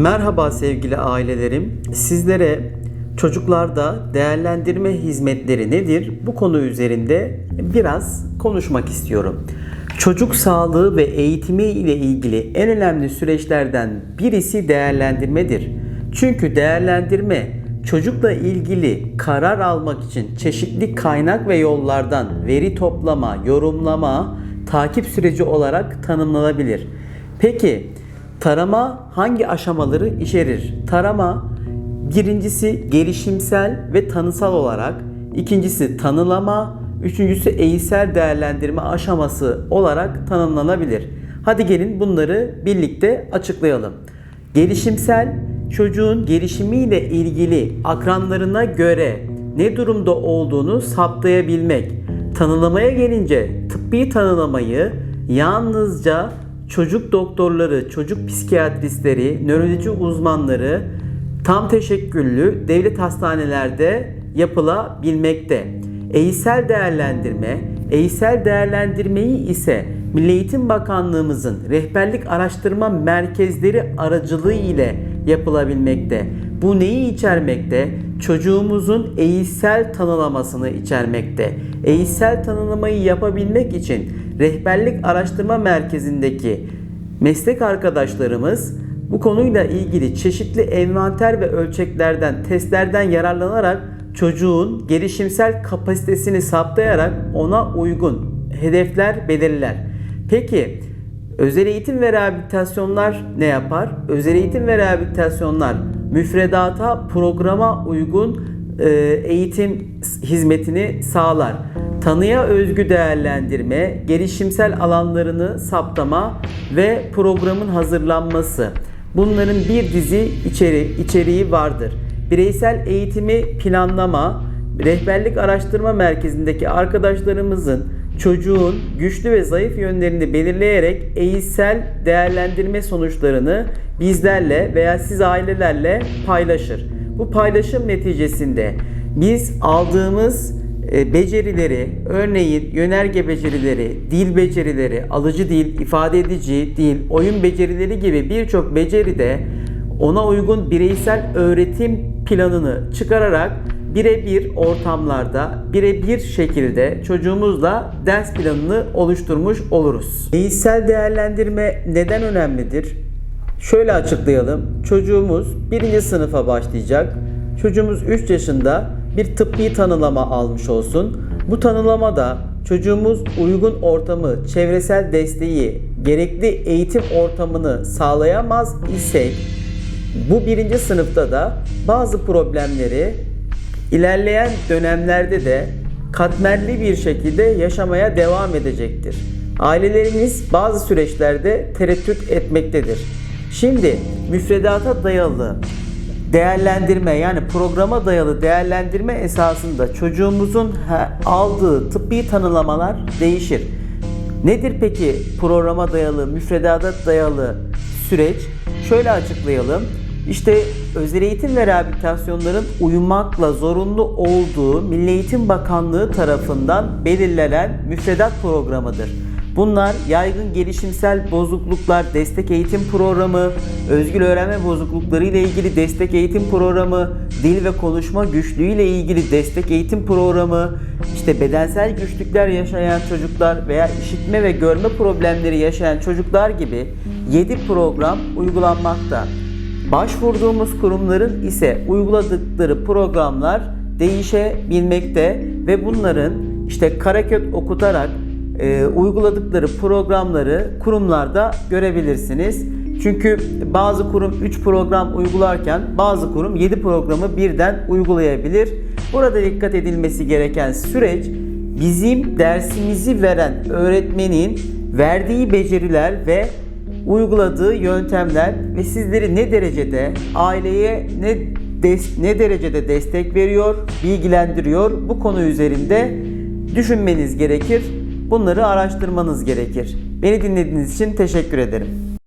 Merhaba sevgili ailelerim. Sizlere çocuklarda değerlendirme hizmetleri nedir? Bu konu üzerinde biraz konuşmak istiyorum. Çocuk sağlığı ve eğitimi ile ilgili en önemli süreçlerden birisi değerlendirmedir. Çünkü değerlendirme çocukla ilgili karar almak için çeşitli kaynak ve yollardan veri toplama, yorumlama, takip süreci olarak tanımlanabilir. Peki Tarama hangi aşamaları içerir? Tarama birincisi gelişimsel ve tanısal olarak, ikincisi tanılama, üçüncüsü eğitsel değerlendirme aşaması olarak tanımlanabilir. Hadi gelin bunları birlikte açıklayalım. Gelişimsel çocuğun gelişimiyle ilgili akranlarına göre ne durumda olduğunu saptayabilmek. Tanılamaya gelince tıbbi tanılamayı yalnızca çocuk doktorları, çocuk psikiyatristleri, nöroloji uzmanları tam teşekküllü devlet hastanelerde yapılabilmekte. Eğitsel değerlendirme, eğitsel değerlendirmeyi ise Milli Eğitim Bakanlığımızın rehberlik araştırma merkezleri aracılığı ile yapılabilmekte. Bu neyi içermekte? Çocuğumuzun eğitsel tanılamasını içermekte. Eğitsel tanılamayı yapabilmek için rehberlik araştırma merkezindeki meslek arkadaşlarımız bu konuyla ilgili çeşitli envanter ve ölçeklerden, testlerden yararlanarak çocuğun gelişimsel kapasitesini saptayarak ona uygun hedefler belirler. Peki özel eğitim ve rehabilitasyonlar ne yapar? Özel eğitim ve rehabilitasyonlar müfredata, programa uygun eğitim hizmetini sağlar. Tanıya özgü değerlendirme, gelişimsel alanlarını saptama ve programın hazırlanması. Bunların bir dizi içeri, içeriği vardır. Bireysel eğitimi planlama, rehberlik araştırma merkezindeki arkadaşlarımızın çocuğun güçlü ve zayıf yönlerini belirleyerek eğitsel değerlendirme sonuçlarını bizlerle veya siz ailelerle paylaşır. Bu paylaşım neticesinde biz aldığımız becerileri, örneğin yönerge becerileri, dil becerileri, alıcı dil, ifade edici dil, oyun becerileri gibi birçok beceride ona uygun bireysel öğretim planını çıkararak birebir ortamlarda, birebir şekilde çocuğumuzla ders planını oluşturmuş oluruz. Eğitsel değerlendirme neden önemlidir? Şöyle açıklayalım. Çocuğumuz birinci sınıfa başlayacak. Çocuğumuz 3 yaşında bir tıbbi tanılama almış olsun. Bu tanılamada çocuğumuz uygun ortamı, çevresel desteği, gerekli eğitim ortamını sağlayamaz isek bu birinci sınıfta da bazı problemleri ilerleyen dönemlerde de katmerli bir şekilde yaşamaya devam edecektir. Ailelerimiz bazı süreçlerde tereddüt etmektedir. Şimdi müfredata dayalı değerlendirme yani programa dayalı değerlendirme esasında çocuğumuzun aldığı tıbbi tanılamalar değişir. Nedir peki programa dayalı, müfredata dayalı süreç? Şöyle açıklayalım. İşte özel eğitim ve rehabilitasyonların uyumakla zorunlu olduğu Milli Eğitim Bakanlığı tarafından belirlenen müfredat programıdır. Bunlar yaygın gelişimsel bozukluklar destek eğitim programı, özgür öğrenme bozuklukları ile ilgili destek eğitim programı, dil ve konuşma güçlüğü ile ilgili destek eğitim programı, işte bedensel güçlükler yaşayan çocuklar veya işitme ve görme problemleri yaşayan çocuklar gibi 7 program uygulanmakta. Başvurduğumuz kurumların ise uyguladıkları programlar değişebilmekte ve bunların işte karakök okutarak e, uyguladıkları programları kurumlarda görebilirsiniz. Çünkü bazı kurum 3 program uygularken bazı kurum 7 programı birden uygulayabilir. Burada dikkat edilmesi gereken süreç bizim dersimizi veren öğretmenin verdiği beceriler ve uyguladığı yöntemler ve sizleri ne derecede aileye ne des, ne derecede destek veriyor, bilgilendiriyor bu konu üzerinde düşünmeniz gerekir. Bunları araştırmanız gerekir. Beni dinlediğiniz için teşekkür ederim.